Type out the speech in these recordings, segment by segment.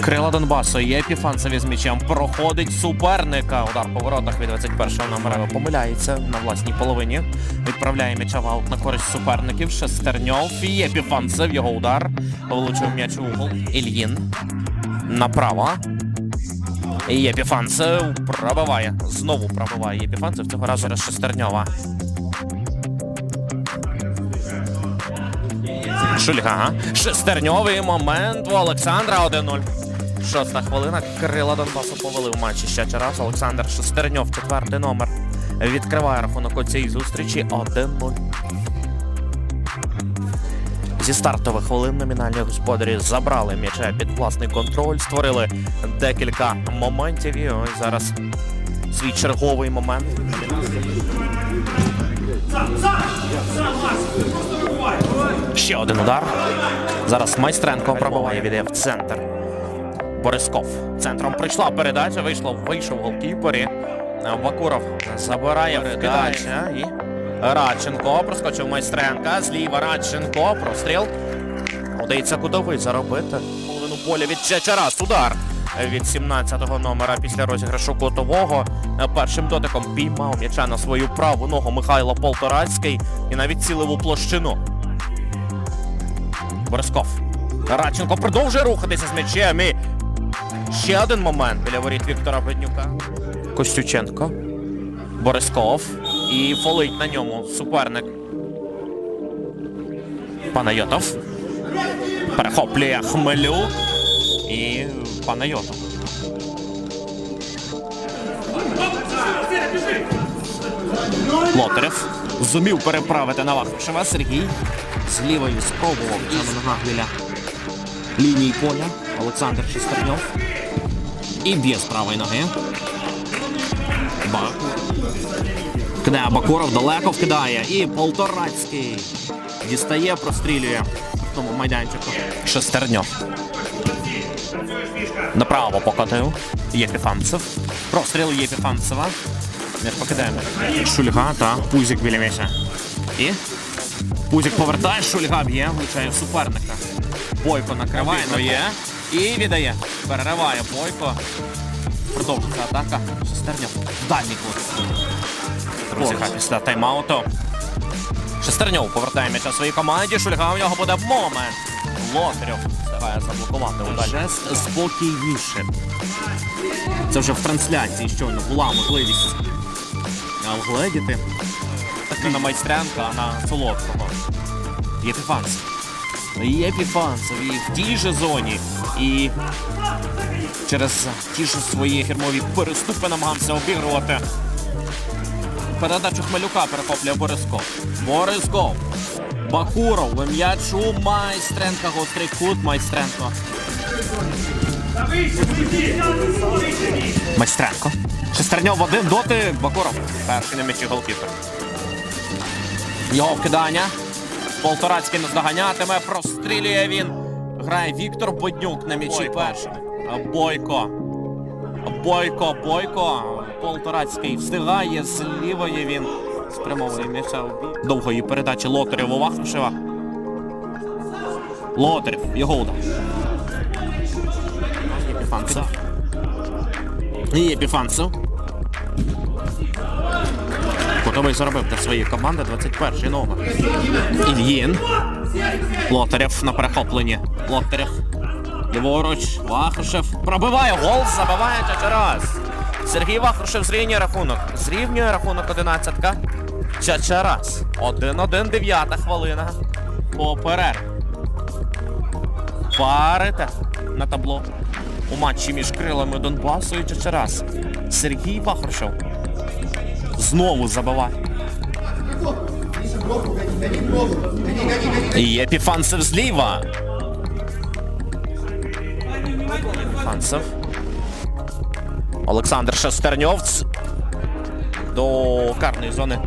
Крила Донбасу є епіфанцеві з м'ячем. Проходить суперника. Удар по воротах від 21-го номера помиляється на власній половині. Відправляє м'яча в аут на користь суперників. Шестерньов і епіфанцев. Його удар. Влучив м'яч у угол. Ільїн. Направо. Єпіфанцев пробиває. Знову пробиває Єпіфанцев. Цього разу через Шестерньова. Шульга. Шестерньовий момент у Олександра 1-0. Шоста хвилина. Крила Донбасу повели в матчі ще раз. Олександр Шестерньов, четвертий номер. Відкриває рахунок у цій зустрічі 1-0. Зі стартових хвилин номінальні господарі забрали м'яча під власний контроль, створили декілька моментів. І ось зараз свій черговий момент. Ще один удар. Зараз майстренко пробиває віддає в центр. Борисков. Центром прийшла передача, вийшло, вийшов голкіпері. Бакуров забирає передача і Радченко проскочив майстренка. Зліва Радченко. Простріл. Удається кутовий заробити. Половину поля від Чечарас. Удар від 17-го номера після розіграшу кутового. Першим дотиком піймав м'яча на свою праву ногу Михайло Полторацький і навіть цілив у площину. Борисков. Радченко продовжує рухатися з м'ячем. І ще один момент біля воріт Віктора Беднюка. Костюченко. Борисков. І фолить на ньому суперник. Панайотов. Перехоплює Хмелюк. І Панайотов. Лотарев. Зумів переправити на Вахрушева. Сергій. З лівої спробував на ногах біля лінії поля. Олександр Шестерньов. І б'є з правої ноги. Бак. Кидає Бакуров, далеко вкидає. І Полторацький. Дістає, прострілює в тому майданчику. Шестерньов. Направо покотив. Єпіфанцев. Простріл Єпіфанцева. Не покидаємо. Шульга та Пузик біля м'яча. І Пузик повертає, Шульга б'є, влучає суперника. Бойко накриває, но є. І віддає. Перериває Бойко. Продовжується атака. Шестерньов. Дальній кут. Друзі, після тайм-ауту. Шестерньов повертає м'яча своїй команді. Шульга у нього буде момент. Лотарьов встигає заблокувати удалі. Жест спокійніше. Це вже в трансляції щойно була можливість вгледіти. Так не на майстренка, а на солодкого. Єпіфанцев. Єпіфанцев і в тій же зоні. І через ті ж свої фірмові переступи намагався обігрувати. Передачу Хмелюка перехоплює Борисков. Борисков. Бакуров. М'ячу Майстренка. Гострий кут Майстренко. Майстренко. Шестерньов в один доти. Бакуров. Перший на м'ячі голкіпер. Його вкидання. Полторацький наздоганятиме. Прострілює він. Грає Віктор Боднюк на м'ячі перший. Бойко. Бойко, Бойко. Полторацький встигає з лівої він. Спрямовує м'яча у. Довгої передачі Лотарєву Вахрушева. Лотарєв. Його удар. Єпіфанцев. І Єпіфанцев. Готовий заробив для своєї команди 21-й номер. Ільїн. Лотарєв на перехопленні. Лотарєв. Ліворуч. Вахрушев. Пробиває гол, забиває Чачарас. Сергій Вахрушев зрівнює рахунок. Зрівнює рахунок 11-ка. Чачарас. 1-1, 9 хвилина. По перерві. Парите на табло. У матчі між крилами Донбасу і Чачарас. Сергій Вахрушев. Знову забиває. І Епіфанцев зліва. Епіфанцев. Олександр Шестерньов. Ц- До карної зони.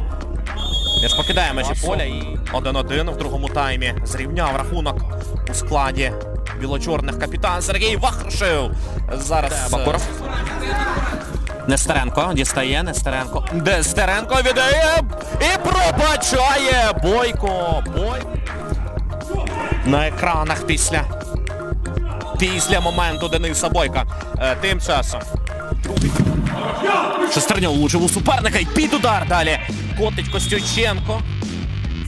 Між покидає межі поля і 1-1 в другому таймі. Зрівняв рахунок у складі біло-чорних капітан Сергій Вахрушев. Зараз Бакуров. Нестеренко дістає Нестеренко. Нестеренко віддає і пробачає Бойко. Бой. На екранах після після моменту Дениса Бойка. Е, тим часом. Шестерньов влучив у суперника і під удар далі. Котить Костюченко.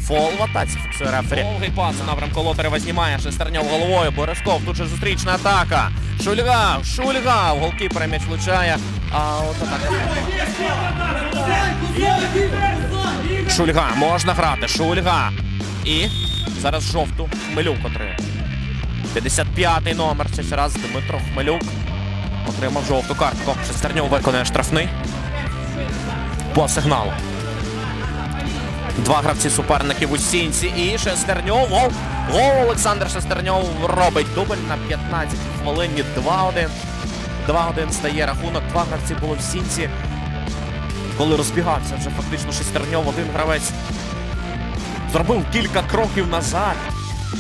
Фол в атаці фіксує рефері. Довгий пас у напрямку Лотарева знімає Шестерньов головою. Боришков тут же зустрічна атака. Шульга, Шульга. В голкіпера м'яч влучає. А от атака. Шульга, можна грати. Шульга. І зараз жовту Хмелюк отримав. 55-й номер. Це раз Дмитро Хмелюк. Отримав жовту картку. Шестерньов виконує штрафний. По сигналу. Два гравці суперників у сінці і Шестерньов. Гол. Олександр Шестерньов робить дубль на 15 хвилині 2-1. 2-1 стає рахунок. Два гравці було в сінці. Коли розбігався вже фактично Шестерньов, один гравець зробив кілька кроків назад.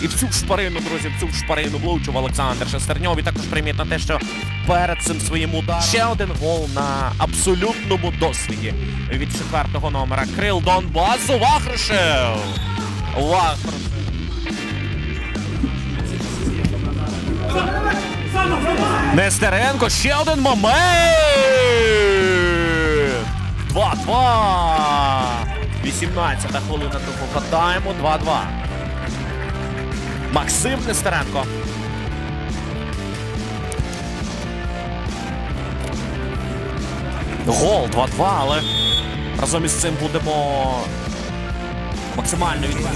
І в цю шпарину, друзі, в цю шпарину влучив Олександр Шестерньов. І також примітно те, що перед цим своїм ударом ще один гол на абсолютному досвіді від четвертого номера. Крил Донбасу Вахрушев. Вахрушев. Нестеренко, ще один момент. 2-2. 18 хвилина другого тайму. 2-2. Максим Нестеренко. Гол 2-2, але разом із цим будемо максимально відповідати.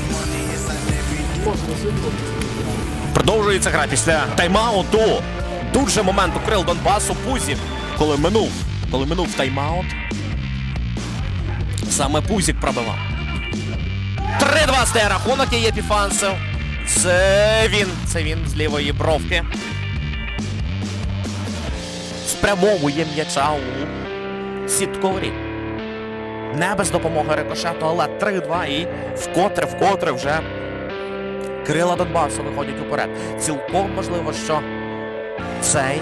Продовжується гра після тайм-ауту. Тут же момент у Донбасу Пузів, коли минув, коли минув тайм-аут. Саме Пузік пробивав. 3-2 стає рахунок і Єпіфанцев. Це він. Це він з лівої бровки. Спрямовує м'яча у сітковрі. Не без допомоги рикошету, але 3-2 і вкотре, вкотре вже крила Донбасу виходять уперед. Цілком можливо, що цей.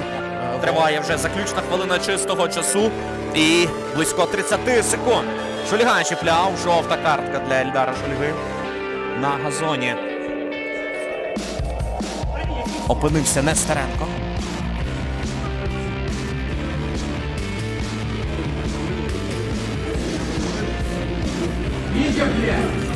Е, Триває вже заключна хвилина чистого часу. І близько 30 секунд. Шульга чіпляв. Жовта картка для Ельдара Шульги на газоні. Опинився Нестеренко. Вітя, блядь!